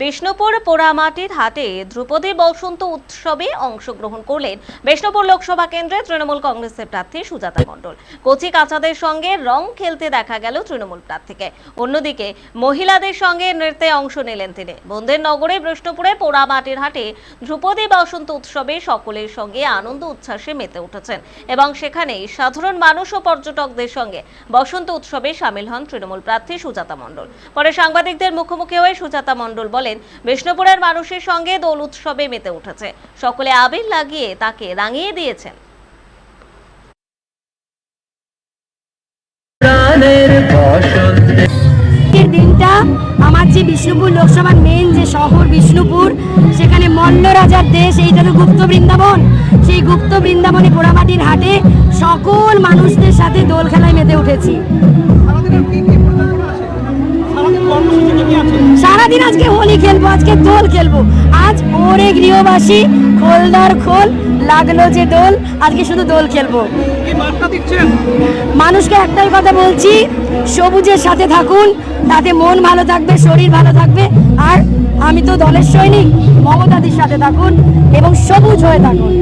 বিষ্ণুপুর পোড়ামাটির হাটে ধ্রুপদী বসন্ত উৎসবে অংশগ্রহণ করলেন বিষ্ণুপুর লোকসভা কেন্দ্রে তৃণমূল কংগ্রেসের প্রার্থী সুজাতা মণ্ডল। কচি কাঁচাদের সঙ্গে রং খেলতে দেখা গেল তৃণমূল প্রার্থীকে। অন্যদিকে মহিলাদের সঙ্গে নৃত্যে অংশ নিলেন তিনি। বন্দের নগরে বিষ্ণুপুরে পোড়ামাটির হাটে ধ্রুপদী বসন্ত উৎসবে সকলের সঙ্গে আনন্দ উচ্ছ্বাসে মেতে উঠেছেন এবং সেখানে সাধারণ মানুষ ও পর্যটকদের সঙ্গে বসন্ত উৎসবে সামিল হন তৃণমূল প্রার্থী সুজাতা মণ্ডল। পরে সাংবাদিকদের মুখোমুখি হয়ে সুজাতা মণ্ডল বলেন বিষ্ণুপুরের মানুষের সঙ্গে দোল উৎসবে মেতে উঠেছে। সকলে আবির লাগিয়ে তাকে রাঙিয়ে দিয়েছেন। দিনটা আমার যে বিষ্ণুপুর লোকসভার মেন যে শহর বিষ্ণুপুর সেখানে মল্ল রাজার দেশ এইটা তো গুপ্ত বৃন্দাবন। সেই গুপ্ত বৃন্দাবনে পোড়ামাটির হাটে সকল মানুষদের সাথে দোল খেলায় মেতে উঠেছি। সারাদিন আজকে হোলি খেলব আজকে দোল খেলব। আজ ওরে গৃহবাসী খোলদার খোল লাগল যে দোল আজকে শুধু দোল খেলব। মানুষকে একটাই কথা বলছি সবুজের সাথে থাকুন তাতে মন ভালো থাকবে শরীর ভালো থাকবে আর আমি তো দলের সৈনিক মমতাদির সাথে থাকুন এবং সবুজ হয়ে থাকুন।